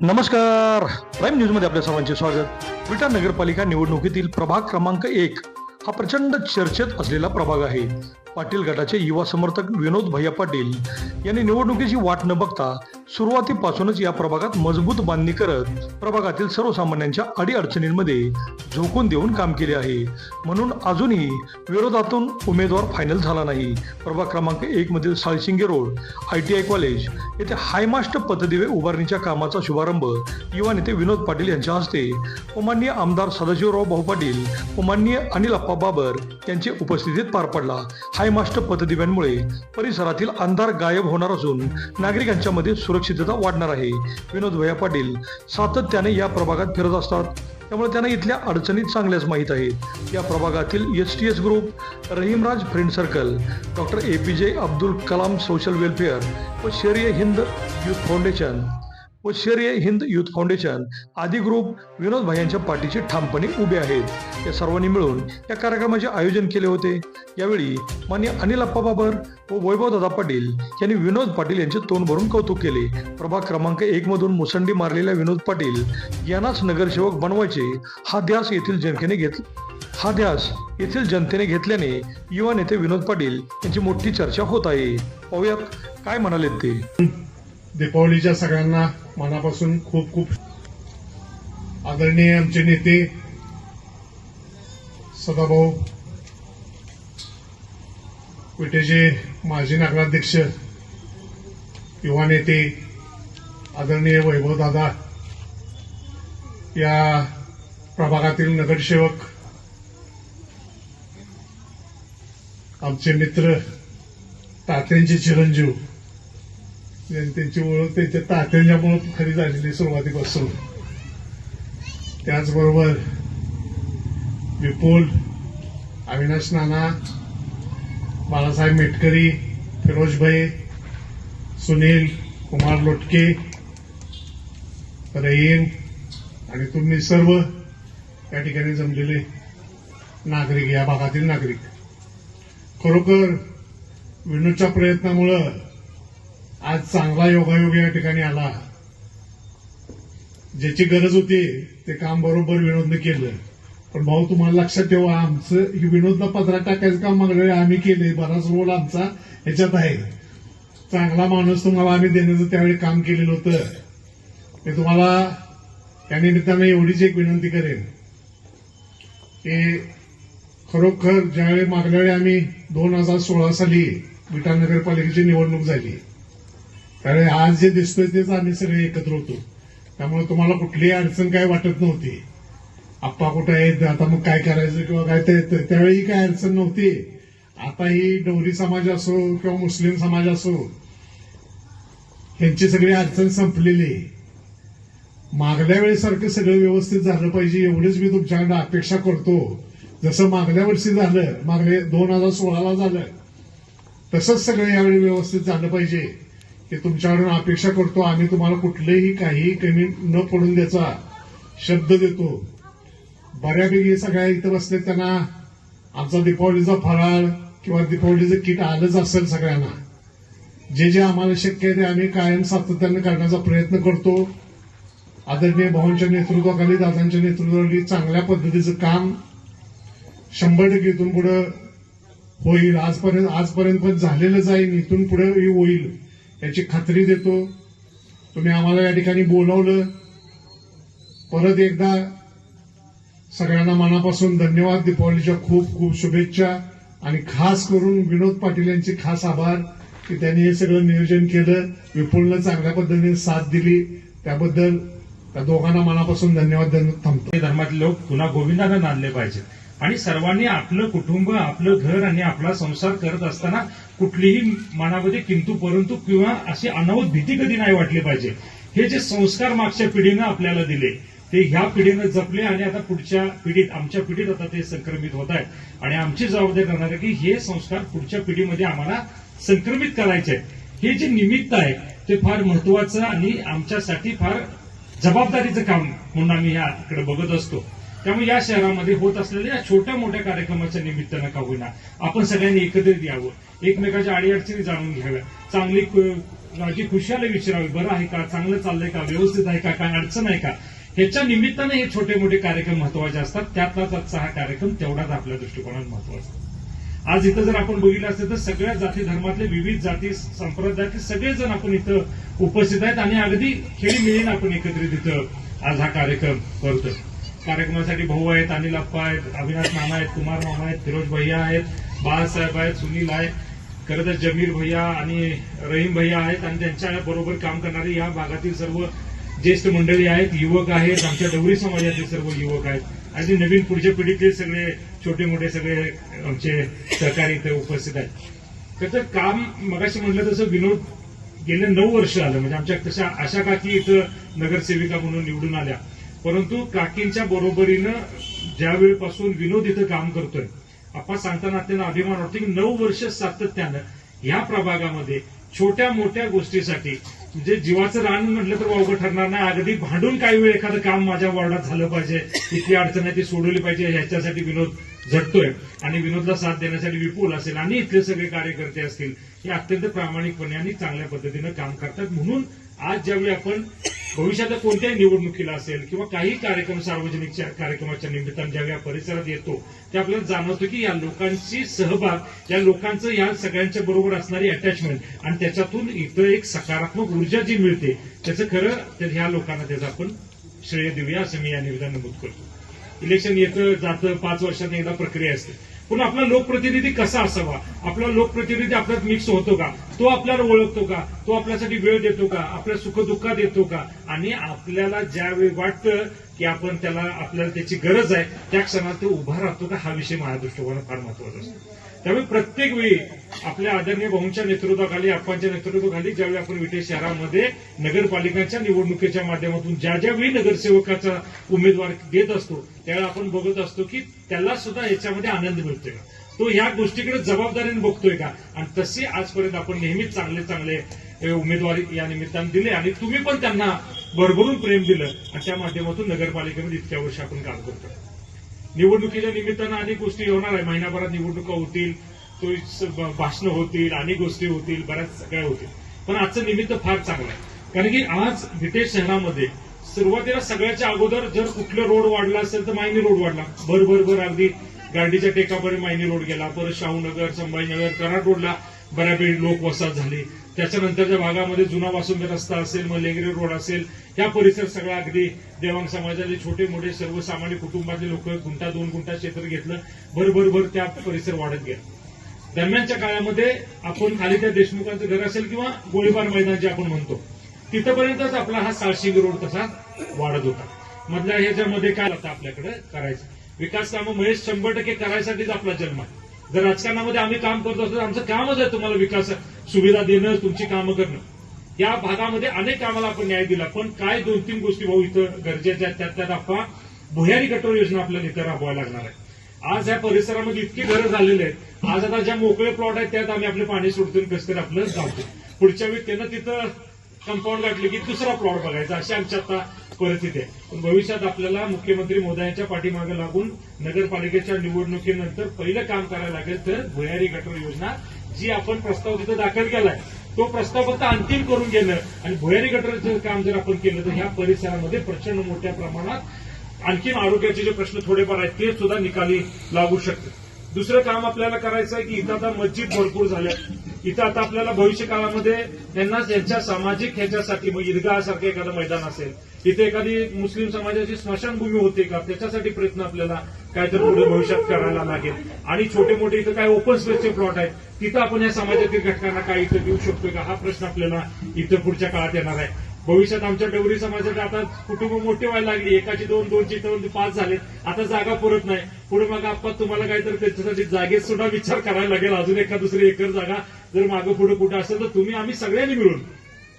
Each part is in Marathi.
नमस्कार. प्राईम न्यूजमध्ये आपल्या सर्वांचे स्वागत. विटा नगरपालिका निवडणुकीतील प्रभाग क्रमांक एक हा प्रचंड चर्चेत असलेला प्रभाग आहे. पाटील गटाचे युवा समर्थक विनोद भैया पाटील यांनी निवडणुकीची वाट न बघता सुरुवातीपासूनच या प्रभागात मजबूत बांधणी करत प्रभागातील सर्वसामान्यांच्या अडीअडचणींमध्ये झोकून देऊन काम केले आहे. म्हणून अजूनही विरोधातून उमेदवार फायनल झाला नाही. प्रभाग क्रमांक एक मधील Salshinge road I T I college येथे हायमास्ट पथदिवे उभारणीच्या कामाचा शुभारंभ युवा नेते विनोद पाटील यांच्या हस्ते उमान्य आमदार सदाशिवराव भाऊ पाटील उमान्य अनिल अप्पा बाबर यांच्या उपस्थितीत पार पडला. हायमास्ट पथदिव्यांमुळे परिसरातील अंधार गायब होणार असून नागरिकांच्या मध्ये सुरक्षितता वाढणार आहे. विनोद भैया पाटील सातत्याने या प्रभागात फिरत असतात. त्यामुळे त्यांना इथल्या अडचणी चांगल्याच माहीत आहेत. या प्रभागातील S T S group Rahimraj friend circle doctor A P J Abdul Kalam social welfare व शरीय हिंद युथ फाउंडेशन व शरीय हिंद युथ फाउंडेशन आदी ग्रुप विनोद यांच्या पाठीशी ठामपणे उभे आहेत. या सर्वांनी मिळून या कार्यक्रमाचे आयोजन केले होते. यावेळी मान्य अनिल अप्पा बाबर व वैभवदादा पाटील यांनी विनोद पाटील यांचे तोंड भरून कौतुक केले. प्रभाग क्रमांक एक मधून मुसंडी मारलेल्या विनोद पाटील यांनाच नगरसेवक बनवायचे हा ध्यास येथील जनतेने घेतला हा ध्यास येथील जनतेने घेतल्याने युवा नेते विनोद पाटील यांची मोठी चर्चा होत आहे. पाहूयात काय म्हणाले ते. दीपावलीच्या सगळ्यांना मनापासून खूप खूप आदरणीय आमचे नेते सदाभाऊ विटेचे माजी नगराध्यक्ष युवा नेते आदरणीय वैभव दादा या प्रभागातील नगरसेवक आमचे मित्र तात्यांचे चिरंजीव त्यांची ओळख त्यांच्या तात्यांच्यामुळे खरी झालेली सुरुवातीपासून. त्याचबरोबर विपुल अविनाश नाना बाळासाहेब मेटकरी फिरोजभाई सुनील कुमार लोटके रहीम आणि तुम्ही सर्व या ठिकाणी जमलेले नागरिक या भागातील नागरिक. खरोखर विनोदच्या प्रयत्नामुळं आज चांगला योगायोग या ठिकाणी आला. ज्याची गरज होती ते काम बरोबर विनोदनं केलं. पण भाऊ तुम्हाला लक्षात ठेवा आमचं ही विनोदनं पदरात टाकायचं काम मागलं आम्ही केले बराच रोल आमचा ह्याच्यात आहे. चांगला माणूस तुम्हाला आम्ही देण्याचं त्यावेळी काम केलेलं होतं. मी तुम्हाला या निमित्तानं एवढीच एक विनंती करेन. की खरोखर ज्यावेळी मागल्या वेळी आम्ही दोन हजार सोळा साली विटा नगरपालिकेची निवडणूक झाली त्यावेळी आज जे दिसतोय तेच आम्ही सगळे एकत्र होतो. त्यामुळे तुम्हाला कुठलीही अडचण काय वाटत नव्हती. आप्पा कुठं आहेत? आता मग काय करायचं किंवा काय ते त्यावेळी काय अडचण नव्हती. आता ही डोरी समाज असो किंवा मुस्लिम समाज असो ह्यांची सगळी अडचण संपलेली. मागल्या वेळेसारखं सगळं व्यवस्थित झालं पाहिजे एवढंच मी तुमच्याकडे अपेक्षा करतो. जसं मागल्या वर्षी झालं मागल्या दोन हजार सोळाला झालं तसंच सगळं यावेळी व्यवस्थित झालं पाहिजे. ते तुमच्याकडून अपेक्षा करतो आम्ही तुम्हाला कुठलेही काही कमी न पडून द्यायचा शब्द देतो. बऱ्यापैकी सगळ्या इथं बसले त्यांना आमचा दीपावलीचा फराळ किंवा दीपावलीचं किट आलंच असेल सगळ्यांना. जे जे आम्हाला शक्य आहे ते आम्ही कायम सातत्याने करण्याचा प्रयत्न करतो. आदरणीय भाऊंच्या नेतृत्वाखाली दादांच्या नेतृत्वाखाली चांगल्या पद्धतीचं काम शंभर टक्के इथून पुढं होईल. आजपर्यंत आजपर्यंत पण झालेलंच आहे इथून पुढे होईल. याची खात्री देतो. तुम्ही आम्हाला या ठिकाणी बोलावलं. परत एकदा सगळ्यांना मनापासून धन्यवाद. दीपावलीच्या खूप खूप शुभेच्छा. आणि खास करून विनोद पाटील यांचे खास आभार की त्यांनी हे सगळं नियोजन केलं. विपुलनं चांगल्या पद्धतीने साथ दिली. त्याबद्दल त्या दोघांना मनापासून धन्यवाद थांबतो धर्मातले लोक पुन्हा गोविंदांना नांदले पाहिजेत. आणि सर्वांनी आपलं कुटुंब आपलं घर आणि आपला संसार करत असताना कुठलीही मनामध्ये किंतु परंतु किंवा अशी अनावत भीती कधी नाही वाटली पाहिजे. हे जे संस्कार मागच्या पिढीनं आपल्याला दिले ते ह्या पिढीनं जपले आणि आता पुढच्या पिढीत आमच्या पिढीत आता ते संक्रमित होत आहेत. आणि आमची जबाबदारी राहणार आहे की हे संस्कार पुढच्या पिढीमध्ये आम्हाला संक्रमित करायचे आहेत. हे जे निमित्त आहे ते फार महत्वाचं आणि आमच्यासाठी फार जबाबदारीचं काम म्हणून आम्ही याकडे बघत असतो. त्यामुळे या शहरामध्ये होत असलेल्या या छोट्या मोठ्या कार्यक्रमाच्या निमित्तानं का होईना आपण सगळ्यांनी एकत्रित यावं. एकमेकाच्या अडीअडचणी जाणून घ्याव्या. चांगली कु- माझी विचारावी. बरं आहे का? चांगलं चाललंय का? व्यवस्थित आहे का? काय अडचण आहे का? ह्याच्या निमित्तानं हे छोटे मोठे कार्यक्रम महत्त्वाचे असतात. त्यातलाच आजचा हा कार्यक्रम तेवढाच आपल्या दृष्टिकोनात महत्त्वाचा आज इथं जर आपण बघितलं असतं तर सगळ्या जाती धर्मातले विविध जाती संप्रदायातले सगळेजण आपण इथं उपस्थित आहेत आणि अगदी खेळी मिळेल आपण एकत्रित इथं आज हा कार्यक्रम करतोय. कार्यक्रमासाठी भाऊ आहेत अनिल अप्पा आहेत अविनाश मामा आहेत कुमार मामा आहेत फिरोज भैया आहेत बाळासाहेब आहेत सुनील आहेत खरं तर जमीर भैया आणि रहीम भैया आहेत आणि त्यांच्या बरोबर काम करणारे या भागातील सर्व ज्येष्ठ मंडळी आहेत युवक आहेत आमच्या डवरी समाजातील सर्व युवक आहेत. आणि नवीन पुढच्या पिढीतले सगळे छोटे मोठे सगळे आमचे सहकारी इथे उपस्थित आहेत. तर काम मगाशी म्हटलं तसं विनोद गेले नऊ वर्ष आलं. म्हणजे आमच्या तशा आशा काकी इथं नगरसेविका म्हणून निवडून आल्या. परंतु काकींच्या बरोबरीनं ज्या वेळपासून विनोद इथं काम करतोय आपण सांगताना त्यांना अभिमान वाटतो की नऊ वर्ष सातत्यानं या प्रभागामध्ये छोट्या मोठ्या गोष्टीसाठी म्हणजे जीवाचं रान म्हटलं तर वावगं ठरणार नाही. अगदी भांडून काही वेळ एखादं काम माझ्या वॉर्डात झालं पाहिजे इथली अडचण आहे ती सोडवली पाहिजे ह्याच्यासाठी विनोद झटतोय आणि विनोदला साथ देण्यासाठी विपुल असेल आणि इथले सगळे कार्यकर्ते असतील हे अत्यंत प्रामाणिकपणे आणि चांगल्या पद्धतीनं काम करतात. म्हणून आज ज्यावेळी आपण भविष्यातल्या कोणत्याही निवडणुकीला असेल किंवा काही कार्यक्रम सार्वजनिक कार्यक्रमाच्या निमित्तानं ज्यावेळी परिसरात येतो ते आपल्याला जाणवतो की या लोकांची सहभाग या लोकांचं या सगळ्यांच्या बरोबर असणारी अटॅचमेंट आणि त्याच्यातून इथं एक सकारात्मक ऊर्जा जी मिळते त्याचं खरं तर ह्या लोकांना त्याचं आपण श्रेय देऊया असं मी या निवेदन नमूद करतो. इलेक्शन येतं जातं पाच वर्षात एकदा प्रक्रिया असते. पण आपला लोकप्रतिनिधी कसा असावा? आपला लोकप्रतिनिधी आपल्यात मिक्स होतो का? तो आपल्याला ओळखतो का? तो आपल्यासाठी वेळ देतो का? आपल्या सुखदुःखात देतो का? आणि आपल्याला ज्यावेळी वाटतं की आपण त्याला आपल्याला त्याची गरज आहे त्या क्षणात तो उभा राहतो का? हा विषय माझ्या दृष्टिकोनात फार महत्त्वाचा असतो. त्यामुळे प्रत्येक वेळी आपल्या आदरणीय भाऊंच्या नेतृत्वाखाली आप्पांच्या नेतृत्वाखाली ज्यावेळी आपण विटे शहरामध्ये नगरपालिकांच्या निवडणुकीच्या माध्यमातून ज्या ज्या वेळी नगरसेवकाचा उमेदवार देत असतो त्यावेळी आपण बघत असतो की त्याला सुद्धा याच्यामध्ये आनंद मिळतोय का? तो ह्या गोष्टीकडे जबाबदारीने बघतोय का? आणि तसे आजपर्यंत आपण नेहमीच चांगले चांगले उमेदवारी उमेदवार या निमित्तानं दिले आणि तुम्ही पण त्यांना भरभरून प्रेम दिलं आणि त्या माध्यमातून नगरपालिकेमध्ये इतक्या वर्ष आपण काम करतो निवडणुकीच्या निमित्तानं अनेक गोष्टी होणार आहे. महिनाभरात निवडणुका होतील तो भाषणं होतील अनेक गोष्टी होतील बऱ्याच सगळ्या होतील. पण आजचं निमित्त फार चांगलं आहे. कारण की आज विटेश शहरामध्ये सुरुवातीला सगळ्याच्या अगोदर जर कुठलं रोड वाढला असेल तर मायनी रोड वाढला. भर भर भर अगदी गाडीच्या टेकापर्यंत मायनी रोड गेला. परत शाहूनगर संभाजीनगर कराड रोडला बऱ्यापैकी लोक वसाहत झाली. त्याच्यानंतरच्या भागामध्ये जुना वासुंबे रस्ता असेल मग लेंगरे रोड असेल त्या परिसर सगळा अगदी देवांग समाजाचे छोटे मोठे सर्वसामान्य कुटुंबातले लोक गुंठा दोन गुंठा क्षेत्र घेतलं भरभर भर त्या परिसर वाढत गेला. दरम्यानच्या काळामध्ये आपण खाली त्या देशमुखांचं घर असेल किंवा गोळीबार मैदान जे आपण म्हणतो तिथपर्यंतच आपला हा साळशिंग रोड तसा वाढत होता. मधल्या ह्याच्यामध्ये काय आता आपल्याकडे करायचं? विकास कामं महेश शंभर टक्के करायसाठीच आपला जन्म आहे. जर राजकारणामध्ये आम्ही काम करत असतो तर आमचं कामच आहे तुम्हाला विकास सुविधा देणं तुमची कामं करणं. या भागामध्ये अनेक कामाला आपण न्याय दिला पण काय दोन तीन गोष्टी भाऊ इथं गरजेच्या आहेत त्यात त्यात आपण भुयारी गटर योजना आपल्याला इथं राबवायला लागणार आहे. आज या परिसरामध्ये इतकी घरं झालेली आहेत आज आता ज्या मोकळे प्लॉट आहेत त्यात आम्ही आपले पाणी सोडतो कसं आपलं जातो पुढच्या वेळी त्यानं तिथं कंपाऊंड गाठले की दुसरा प्लॉट बघायचा अशी आमची आता परिस्थिती आहे. पण भविष्यात आपल्याला मुख्यमंत्री मोदयांच्या पाठीमागे लागून नगरपालिकेच्या निवडणुकीनंतर पहिलं काम करायला लागेल तर भुयारी गटर योजना जी आपण प्रस्ताव तिथं दाखल केलाय. तो प्रस्ताव फक्त अंतिम करून गेलं आणि भुयारी गटरचं काम जर आपण केलं तर ह्या परिसरामध्ये प्रचंड मोठ्या प्रमाणात आणखीन आरोग्याचे जे प्रश्न थोडेफार आहेत ते सुद्धा निकाली लागू शकतात. दुसरं काम आपल्याला करायचं आहे की इथं आता मस्जिद भरपूर झाल्या इथं आता आपल्याला भविष्य काळामध्ये त्यांना त्यांच्या सामाजिक ह्याच्यासाठी मग ईदगाहसारखं एखादं मैदान असेल इथे एखादी मुस्लिम समाजाची स्मशानभूमी होते का? त्याच्यासाठी प्रयत्न आपल्याला काहीतरी पुढे भविष्यात करायला लागेल. आणि छोटे मोठे इथं काय ओपन स्पेसचे प्लॉट आहेत तिथं आपण या समाजातील घटकांना काय इथं देऊ शकतो का? हा प्रश्न आपल्याला इथं पुढच्या काळात येणार आहे. भविष्यात आमच्या डवरी समाजात आता कुटुंब मोठे व्हायला लागली एकाची दोन दोनची दोन म्हणजे पाच झालेत आता जागा पुरत नाही. पुढे मग आपण तुम्हाला काहीतरी त्याच्यासाठी जागेत सुद्धा विचार करायला लागेल. अजून एका दुसरी एकर जागा जर मागं पुढे कुठं असेल तर तुम्ही आम्ही सगळ्यांनी मिळून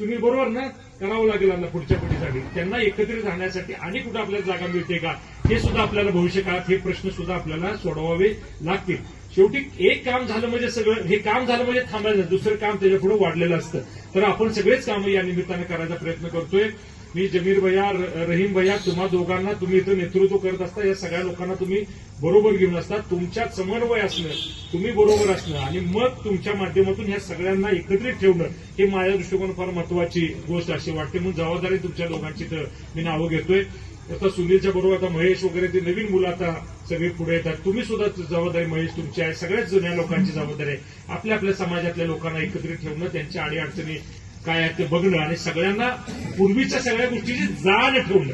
तुम्ही बरोबर ना करावं लागेल आम्हाला पुढच्या पिढीसाठी. त्यांना एकत्रित राहण्यासाठी आणि कुठं आपल्याला जागा मिळते का हे सुद्धा आपल्याला भविष्य काळात हे प्रश्न सुद्धा आपल्याला सोडवावे लागतील. शेवटी एक काम झालं म्हणजे सगळं हे काम झालं म्हणजे थांबायचं दुसरं काम त्याच्या पुढे वाढलेलं असतं. तर आपण सगळेच कामं या निमित्तानं करायचा प्रयत्न करतोय. मी जमीर भैया रहीम भैया तुम्हा दोघांना तुम्ही इथं नेतृत्व करत असता या सगळ्या लोकांना तुम्ही बरोबर घेऊन असता. तुमच्यात समन्वय असणं तुम्ही बरोबर असणं आणि मग तुमच्या माध्यमातून ह्या सगळ्यांना एकत्रित ठेवणं हे माझ्या दृष्टिकोन फार महत्वाची गोष्ट अशी वाटते. म्हणून जबाबदारी तुमच्या दोघांची तर मी नावं घेतोय. आता सुनीलच्या बरोबर आता महेश वगैरे ते नवीन मुलं आता सगळे पुढे येतात. तुम्ही सुद्धा जबाबदारी महेश तुमची आहे. सगळ्याच जुन्या लोकांची जबाबदारी आहे. आपल्या आपल्या समाजातल्या लोकांना एकत्रित ठेवणं त्यांच्या अडीअडचणी काय ते बघणं आणि सगळ्यांना पूर्वीच्या सगळ्या गोष्टीची जाण ठेवणं.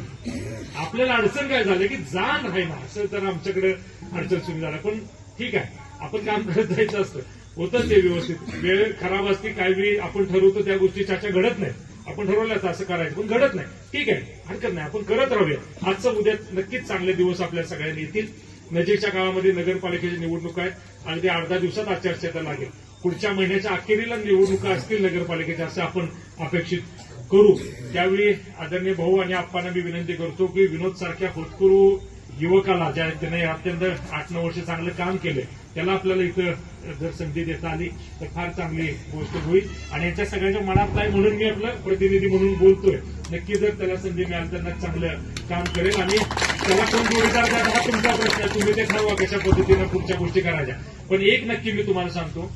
आपल्याला अडचण काय झालं की जाण राहीना असं तर आमच्याकडे अडचण सुरू झालं. पण ठीक आहे आपण काम करत जायचं असतं. होतं ते व्यवस्थित. वेळ खराब असते काही वेळी आपण ठरवतो त्या गोष्टी चाचा घडत नाही. आपण ठरवलं असं असं करायचं पण घडत नाही. ठीक आहे हरकत नाही. आपण करत राहूया. आजचं उद्या नक्कीच चांगले दिवस आपल्या सगळ्यांनी येतील. नजीकच्या काळामध्ये नगरपालिकेची निवडणूक आहे. आणि ते अर्धा दिवसात आचारसंहिता लागेल. पुढच्या महिन्याच्या अखेरीला निवडणुका असतील नगरपालिकेच्या असं आपण अपेक्षित करू. त्यावेळी आदरणीय भाऊ आणि आप्पांना मी विनंती करतो की विनोद सारख्या होतकरू युवकाला ज्या त्याने अत्यंत आठ नऊ वर्ष चांगलं काम केलंय त्याला आपल्याला इथं जर संधी देता आली तर फार चांगली गोष्ट होईल. आणि याच्या सगळ्यांच्या मनात नाही म्हणून मी आपलं प्रतिनिधी म्हणून बोलतोय. नक्की जर त्याला संधी मिळाली तर नक्की चांगलं काम करेल. आणि त्याला कोण जोडीदार द्यायचा हा तुमचा प्रश्न आहे. तुम्ही ते ठरवा कशा पद्धतीनं पुढच्या गोष्टी करायच्या. पण एक नक्की मी तुम्हाला सांगतो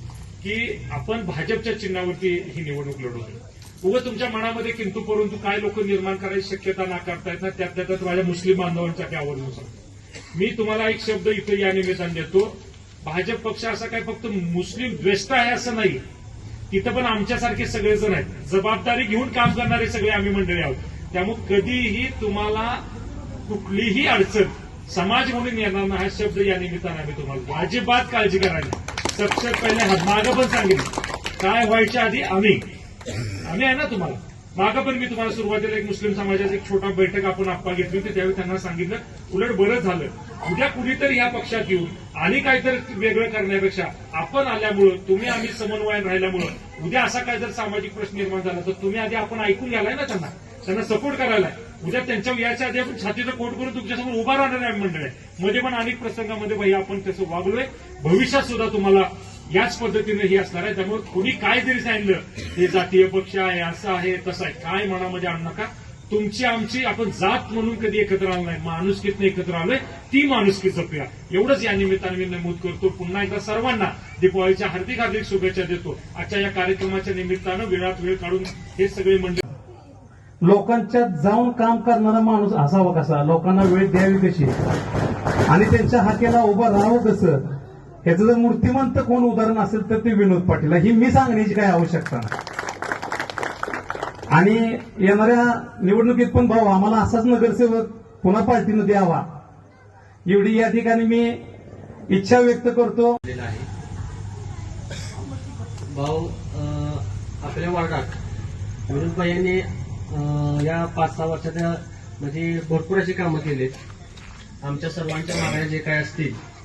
की आपण भाजपच्या चिन्हावरती ही निवडणूक लढवतो उगं तुमच्या मनामध्ये किंतु परंतु काय लोक निर्माण करायची शक्यता नाकारतायत ना त्यात त्यात माझ्या मुस्लिम बांधवांसाठी आवर्जून सांगतो मी तुम्हाला एक शब्द इथं या निमित्ताने देतो. भाजप पक्ष असा काय फक्त मुस्लिम द्वेष्ट आहे असं नाही. तिथं पण आमच्यासारखे सगळेजण आहेत. जबाबदारी घेऊन काम करणारे सगळे आम्ही मंडळी आहोत. त्यामुळे कधीही तुम्हाला कुठलीही अडचण समाज म्हणून येणार नाही हा शब्द या निमित्तानं आम्ही तुम्हाला अजिबात काळजी करायला सबसे पहिले मागं पण सांगितलं काय व्हायच्या आधी आम्ही आम्ही आहे ना तुम्हाला? मागं पण मी तुम्हाला सुरुवातीला एक मुस्लिम समाजाची एक छोटा बैठक आपण आप्पा घेतली होती त्यावेळी त्यांना सांगितलं उलट बरं झालं. उद्या कुणीतरी ह्या पक्षात येऊन आणि काहीतरी वेगळं करण्यापेक्षा आपण आल्यामुळं तुम्ही आम्ही समन्वयान राहिल्यामुळं उद्या असा काय जर सामाजिक प्रश्न निर्माण झाला तर तुम्ही आधी आपण ऐकून घ्यालाय ना त्यांना? त्यांना सपोर्ट करायला उद्या त्यांच्या याच्या आधी आपण छातीचं कोट करून तुमच्यासमोर उभा राहणार आहे मंडळ. आहे मध्ये पण अनेक प्रसंगामध्ये भाई आपण तसं वागलोय. भविष्यात सुद्धा तुम्हाला याच पद्धतीने हे असणार आहे. त्यामुळे कोणी काय जरी सांगितलं हे जातीय पक्ष आहे असं आहे तसं आहे काय मनामध्ये आणू नका. तुमची आमची आपण जात म्हणून कधी एकत्र आलो नाही. माणुसकीतनं एकत्र आलोय ती माणुसकी जपूया. एवढंच या निमित्ताने मी नमूद करतो. पुन्हा एकदा सर्वांना दीपावलीच्या हार्दिक हार्दिक शुभेच्छा देतो. आजच्या या कार्यक्रमाच्या निमित्तानं वेळात वेळ काढून हे सगळे मंडळ लोकांच्या जाऊन काम करणारा माणूस असावा कसा? लोकांना वेळ द्यावी कशी? आणि त्यांच्या हाकेला उभं राहावं कसं? ह्याचं जर मूर्तिमंत कोण उदाहरण असेल तर ते विनोद पाटील ही मी सांगण्याची काही आवश्यकता नाही. आणि येणाऱ्या निवडणुकीत पण भाऊ आम्हाला असाच नगरसेवक पुन्हा पार्टीनं द्यावा. एवढी या ठिकाणी मी इच्छा व्यक्त करतो. भाऊ अं, आपल्या वार्डात विनोदभाई यांनी या पाच सहा वर्षाच्या म्हणजे भरपूर अशी कामं केलीत. आमच्या सर्वांच्या मागण्या जे काय असतील